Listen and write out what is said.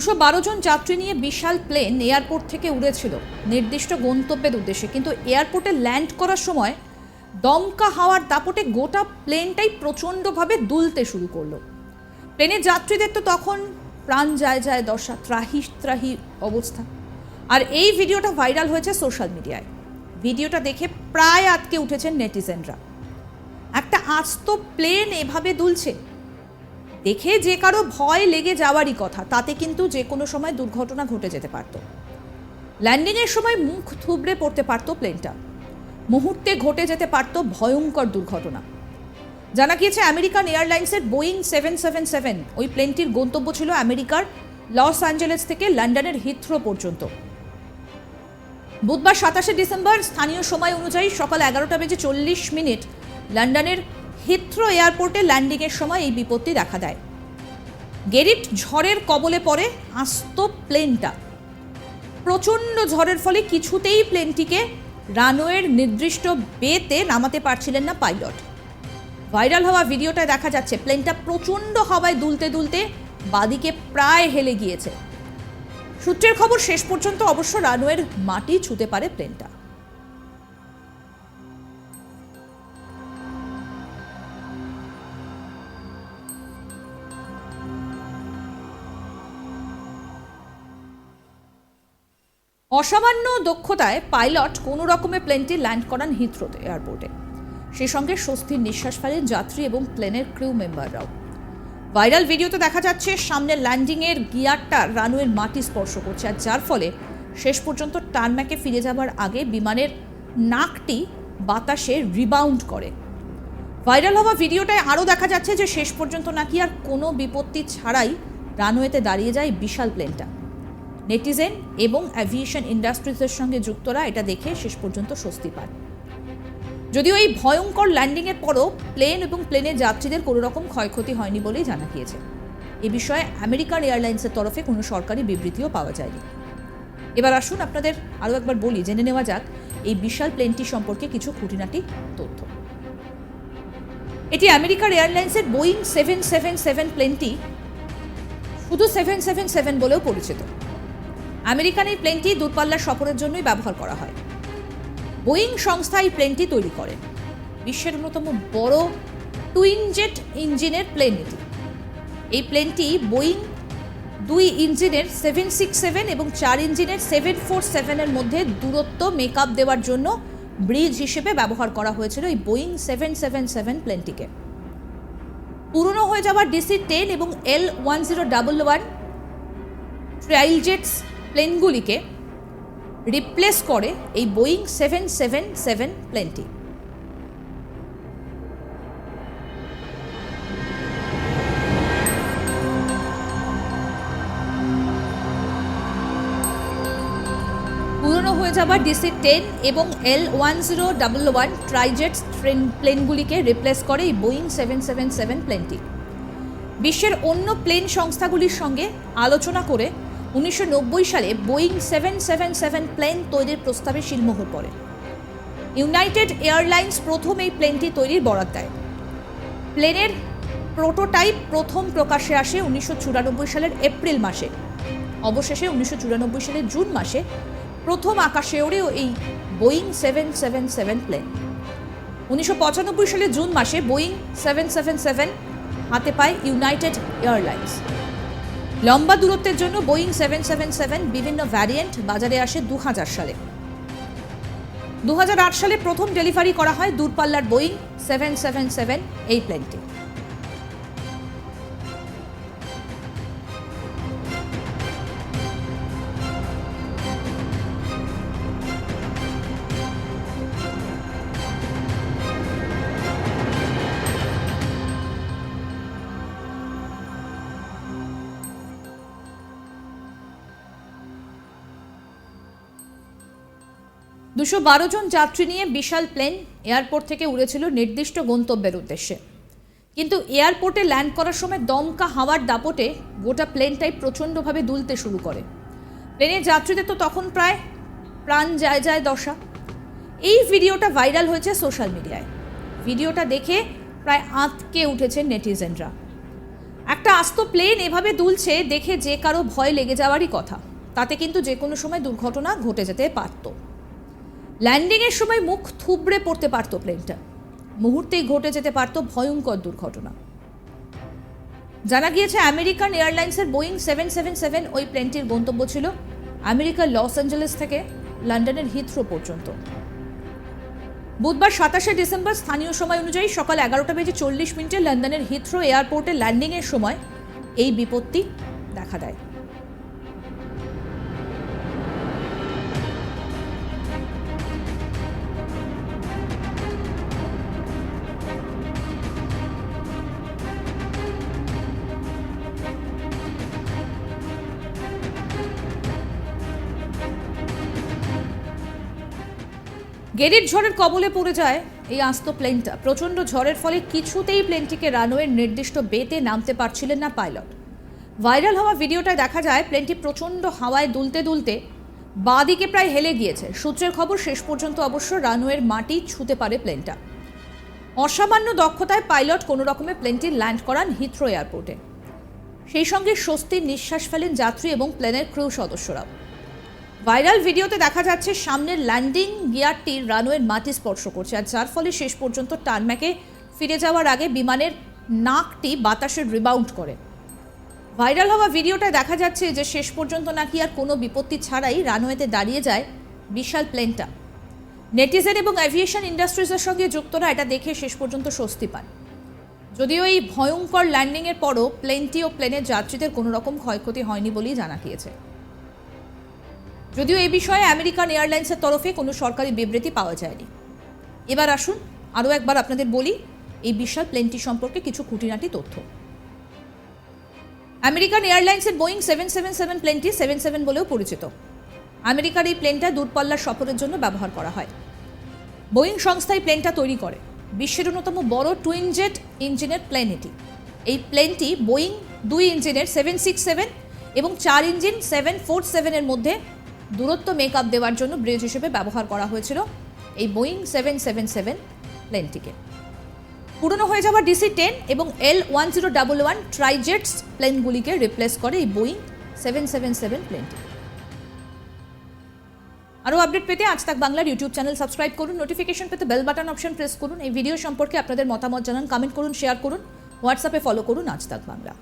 দুশো বারো জন যাত্রী নিয়ে বিশাল প্লেন এয়ারপোর্ট থেকে উড়েছিল। নির্দিষ্ট গন্তব্যের উদ্দেশ্যে, কিন্তু এয়ারপোর্টে ল্যান্ড করার সময় দমকা হাওয়ার দাপটে গোটা প্লেনটাই প্রচণ্ডভাবে দুলতে শুরু করল। প্লেনের যাত্রীদের তো তখন প্রাণ যায় যায় দশা, ত্রাহি ত্রাহি অবস্থা। আর এই ভিডিওটা ভাইরাল হয়েছে সোশ্যাল মিডিয়ায়। ভিডিওটা দেখে প্রায় আটকে উঠেছেন নেটিজেনরা। একটা আস্ত প্লেন এভাবে দুলছে দেখে যে কারও ভয় লেগে যাওয়ারই কথা, তাতে কিন্তু যে কোনো সময় দুর্ঘটনা ঘটে যেতে পারত। ল্যান্ডিংয়ের সময় মুখ থুবড়ে পড়তে পারত প্লেনটা। মুহূর্তে ঘটে যেতে পারত ভয়ঙ্কর দুর্ঘটনা। জানা গিয়েছে, আমেরিকান এয়ারলাইন্সের বোয়িং সেভেন সেভেন সেভেন, ওই প্লেনটির গন্তব্য ছিল আমেরিকার লস অ্যাঞ্জেলেস থেকে লন্ডনের হিথ্রো পর্যন্ত। বুধবার সাতাশে ডিসেম্বর স্থানীয় সময় অনুযায়ী সকাল এগারোটা বেজে চল্লিশ মিনিট লন্ডনের হিথ্রো এয়ারপোর্টে ল্যান্ডিংয়ের সময় এই বিপত্তি দেখা দেয়। গেরিট ঝড়ের কবলে পড়ে আস্ত প্লেনটা। প্রচণ্ড ঝড়ের ফলে কিছুতেই প্লেনটিকে রানওয়ের নির্দিষ্ট বেতে নামাতে পারছিলেন না পাইলট। ভাইরাল হওয়া ভিডিওটায় দেখা যাচ্ছে, প্লেনটা প্রচণ্ড হাওয়ায় দুলতে দুলতে বাদিকে প্রায় হেলে গিয়েছে। সূত্রের খবর, শেষ পর্যন্ত অবশ্য রানওয়ের মাটি ছুতে পারে প্লেনটা। অসামান্য দক্ষতায় পাইলট কোনো রকমে প্লেনটি ল্যান্ড করান হিথ্রোতে এয়ারপোর্টে। সে সঙ্গে স্বস্তির নিঃশ্বাস ফেলেন যাত্রী এবং প্লেনের ক্রিউ মেম্বাররাও। ভাইরাল ভিডিওতে দেখা যাচ্ছে, সামনে ল্যান্ডিংয়ের গিয়ারটা রানওয়ের মাটি স্পর্শ করছে আর যার ফলে শেষ পর্যন্ত টার্ম্যাকে ফিরে যাবার আগে বিমানের নাকটি বাতাসে রিবাউন্ড করে। ভাইরাল হওয়া ভিডিওটায় আরও দেখা যাচ্ছে যে শেষ পর্যন্ত নাকি আর কোনো বিপত্তি ছাড়াই রানওয়েতে দাঁড়িয়ে যায় বিশাল প্লেনটা। নেটিজেন এবং অ্যাভিয়েশন ইন্ডাস্ট্রিজের সঙ্গে যুক্তরা এটা দেখে শেষ পর্যন্ত স্বস্তি পান যদিও এই ভয়ঙ্কর ল্যান্ডিংয়ের পরও প্লেন এবং প্লেনের যাত্রীদের কোনো রকম ক্ষয়ক্ষতি হয়নি বলেই জানা গিয়েছে। এ বিষয়ে আমেরিকান এয়ারলাইন্সের তরফে কোনো সরকারি বিবৃতিও পাওয়া যায়নি। এবার আসুন আপনাদের আরও একবার বলি, জেনে নেওয়া যাক এই বিশাল প্লেনটি সম্পর্কে কিছু খুঁটিনাটি তথ্য। এটি আমেরিকার এয়ারলাইন্সের বোয়িং সেভেন সেভেন সেভেন প্লেনটি শুধু সেভেন সেভেন সেভেন বলেও পরিচিত। আমেরিকান এই প্লেনটি দূরপাল্লার সফরের জন্যই ব্যবহার করা হয়। বোয়িং সংস্থা এই প্লেনটি তৈরি করে। বিশ্বের অন্যতম বড় টুইন জেট ইঞ্জিনের প্লেন এটি। এই প্লেনটি বোয়িং দুই ইঞ্জিনের সেভেন সিক্স সেভেন এবং চার ইঞ্জিনের সেভেন ফোর সেভেনের মধ্যে দূরত্ব মেকআপ দেওয়ার জন্য ব্রিজ হিসেবে ব্যবহার করা হয়েছিল এই বোয়িং সেভেন সেভেন সেভেন প্লেনটিকে। পুরনো হয়ে যাওয়া DC ten ten L one zero double one trijets প্লেনগুলিকে replace করে এই বোয়িং সেভেন সেভেন সেভেন প্লেনটি পুরনো হয়ে যাওয়া DC ten ten L one zero double one trijets train প্লেনগুলিকে replace করে এই বোয়িং সেভেন সেভেন সেভেন প্লেনটি বিশ্বের অন্য প্লেন সংস্থাগুলির সঙ্গে আলোচনা করে উনিশশো নব্বই সালে Boeing seven seven seven plane তৈরির প্রস্তাবে শিলমোহর পড়ে। ইউনাইটেড এয়ারলাইন্স প্রথম এই প্লেনটি তৈরির বরাদ দেয়। প্লেনের প্রোটোটাইপ প্রথম প্রকাশে আসে উনিশশো চুরানব্বই সালের এপ্রিল মাসে। অবশেষে উনিশশো চুরানব্বই সালের জুন মাসে প্রথম আকাশে ওড়েও এই Boeing seven seven seven plane. উনিশশো পঁচানব্বই সালের জুন মাসে বোয়িং সেভেন সেভেন সেভেন হাতে পায় ইউনাইটেড এয়ারলাইন্স। লম্বা দূরত্বের জন্য বোয়িং সেভেন সেভেন সেভেন বিভিন্ন ভ্যারিয়েন্ট বাজারে আসে দু হাজার সালে। দু হাজার আট সালে প্রথম ডেলিভারি করা হয় দূরপাল্লার বোয়িং সেভেন সেভেন সেভেন এই প্লেনটি দুশো বারো জন যাত্রী নিয়ে বিশাল প্লেন এয়ারপোর্ট থেকে উড়েছিল নির্দিষ্ট গন্তব্যের উদ্দেশ্যে। কিন্তু এয়ারপোর্টে ল্যান্ড করার সময় দমকা হাওয়ার দাপটে গোটা প্লেনটাই প্রচণ্ডভাবে দুলতে শুরু করে। প্লেনের যাত্রীদের তো তখন প্রায় প্রাণ যায় যায় দশা। এই ভিডিওটা ভাইরাল হয়েছে সোশ্যাল মিডিয়ায়। ভিডিওটা দেখে প্রায় আঁতকে উঠেছে নেটিজেনরা। একটা আস্ত প্লেন এভাবে দুলছে দেখে যে কারও ভয় লেগে যাওয়ারই কথা। তাতে কিন্তু যে কোনো সময় দুর্ঘটনা ঘটে যেতে পারত। ল্যান্ডিংয়ের সময় মুখ থুবড়ে পড়তে পারত প্লেনটা মুহূর্তেই ঘটে যেতে পারত ভয়ঙ্কর দুর্ঘটনা। জানা গিয়েছে আমেরিকান এয়ারলাইন্সের বোয়িং সেভেন সেভেন সেভেন ওই প্লেনটির গন্তব্য ছিল আমেরিকার লস অ্যাঞ্জেলেস থেকে লন্ডনের হিথ্রো পর্যন্ত। বুধবার সাতাশে ডিসেম্বর স্থানীয় সময় অনুযায়ী সকাল এগারোটা বেজে চল্লিশ মিনিটে লন্ডনের হিথ্রো এয়ারপোর্টে ল্যান্ডিংয়ের সময় এই বিপত্তি দেখা দেয়। গেরির ঝড়ের কবলে পড়ে যায় এই আস্ত প্লেনটা। প্রচণ্ড ঝড়ের ফলে কিছুতেই প্লেনটিকে রানওয়ের নির্দিষ্ট বেতে নামতে পারছিলেন না পাইলট। ভাইরাল হওয়া ভিডিওটায় দেখা যায় প্লেনটি প্রচণ্ড হাওয়ায় দুলতে দুলতে বাঁদিকে প্রায় হেলে গিয়েছে। সূত্রের খবর শেষ পর্যন্ত অবশ্য রানওয়ের মাটি ছুঁতে পারে প্লেনটা। অসামান্য দক্ষতায় পাইলট কোনো রকমে প্লেনটি ল্যান্ড করান হিথ্রো এয়ারপোর্টে। সেই সঙ্গে স্বস্তির নিঃশ্বাস ফেলেন যাত্রী এবং প্লেনের ক্রু সদস্যরাও। ভাইরাল ভিডিওতে দেখা যাচ্ছে সামনের ল্যান্ডিং গিয়ারটি রানওয়ের মাটি স্পর্শ করছে, আর যার ফলে শেষ পর্যন্ত টার্ম্যাকে ফিরে যাওয়ার আগে বিমানের নাকটি বাতাসের রিবাউন্ড করে। ভাইরাল হওয়া ভিডিওটায় দেখা যাচ্ছে যে শেষ পর্যন্ত নাকি আর কোনো বিপত্তি ছাড়াই রানওয়েতে দাঁড়িয়ে যায় বিশাল প্লেনটা। নেটিজেন এবং অ্যাভিয়েশন ইন্ডাস্ট্রিজের সঙ্গে যুক্তরা এটা দেখে শেষ পর্যন্ত স্বস্তি পান যদিও এই ভয়ঙ্কর ল্যান্ডিংয়ের পরও প্লেনটি ও প্লেনের যাত্রীদের কোনো রকম ক্ষয়ক্ষতি হয়নি বলেই জানা গিয়েছে। যদিও এ বিষয়ে আমেরিকান এয়ারলাইন্সের তরফে কোনো সরকারি বিবৃতি পাওয়া যায়নি। এবার আসুন, আরও একবার আপনাদের বলি, এই বিশাল প্লেনটি সম্পর্কে কিছু খুঁটিনাটি তথ্য। আমেরিকান এয়ারলাইন্সের বোয়িং সেভেন সেভেন সেভেন প্লেনটি সেভেন সেভেন বলেও পরিচিত। আমেরিকার এই প্লেনটা দূরপাল্লার সফরের জন্য ব্যবহার করা হয়। বোয়িং সংস্থা এই প্লেনটা তৈরি করে। বিশ্বের অন্যতম বড় টুইন জেট ইঞ্জিনের প্লেন এটি। এই প্লেনটি বোয়িং দুই ইঞ্জিনের সেভেন সিক্স সেভেন এবং চার ইঞ্জিন সেভেন ফোর সেভেনের মধ্যে দূরত্ব মেকআপ দেওয়ার জন্য ব্রিজ হিসেবে ব্যবহার করা হয়েছিল এই বোয়িং সেভেন সেভেন সেভেন প্লেনটিকে পুরনো হয়ে যাওয়া DC ten ten L one zero double one trijets প্লেনগুলিকে replace করে এই বোয়িং সেভেন সেভেন সেভেন প্লেনটি আরও আপডেট পেতে আজ তাক বাংলার ইউটিউব চ্যানেল সাবস্ক্রাইব করুন নোটিফিকেশন পেতে বেল বাটন অপশন প্রেস করুন। এই ভিডিও সম্পর্কে আপনাদের মতামত জানান কমেন্ট করুন শেয়ার করুন হোয়াটসঅ্যাপে ফলো করুন আজ তাক বাংলা।